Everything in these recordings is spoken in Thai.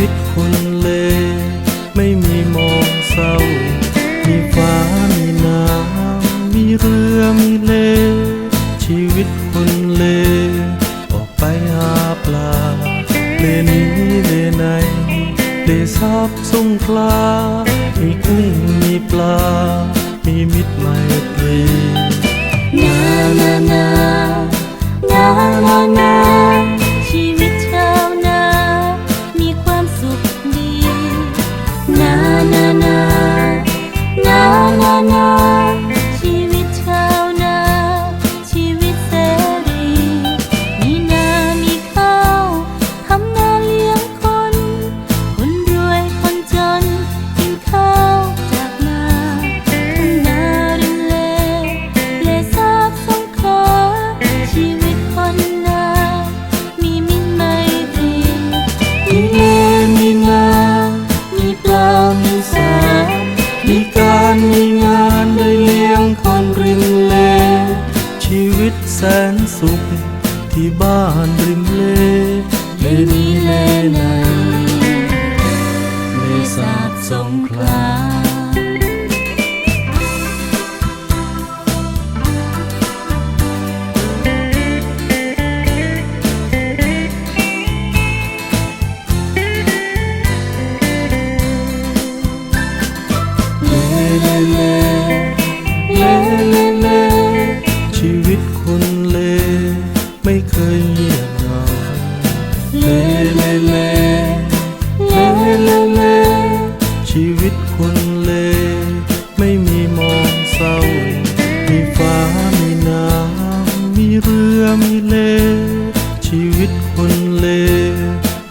วิตคนเล ไม่มีมองเศร้า มีฟ้ามีน้ำมีเรือมีเล ชีวิตคนเล ออกไปหาปลา เลนี้เลในเลทรับสงคลา มีกุ้งมีปลา มีมิตรไมตรีนานานานานา na ุขที่บ้านริมเลเลนี้เลในเลสาบสงคลา ชีวิตคนเล ไม่มีมองเศร้า มีฟ้ามีน้ำ มีเรือมีเล ชีวิตคนเล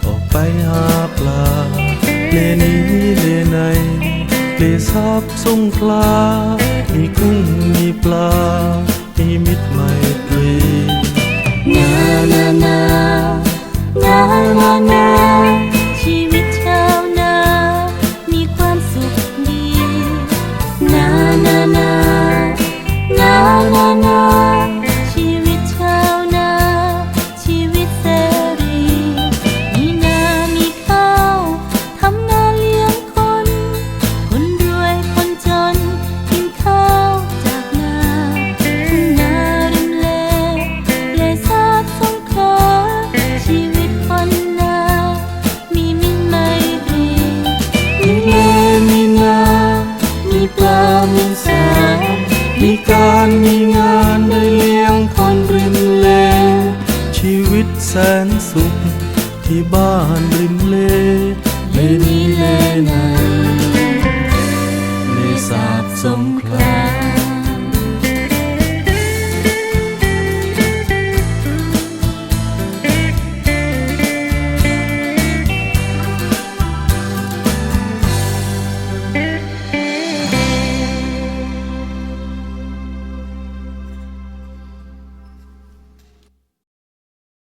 ออกไปหาปลา เลนี้เลในเลสาบสงกลา มีกุ้งมีปลา มีมิตรใหม่ ที่บ้านริมเลเลนี้เลในเลสาบสงครา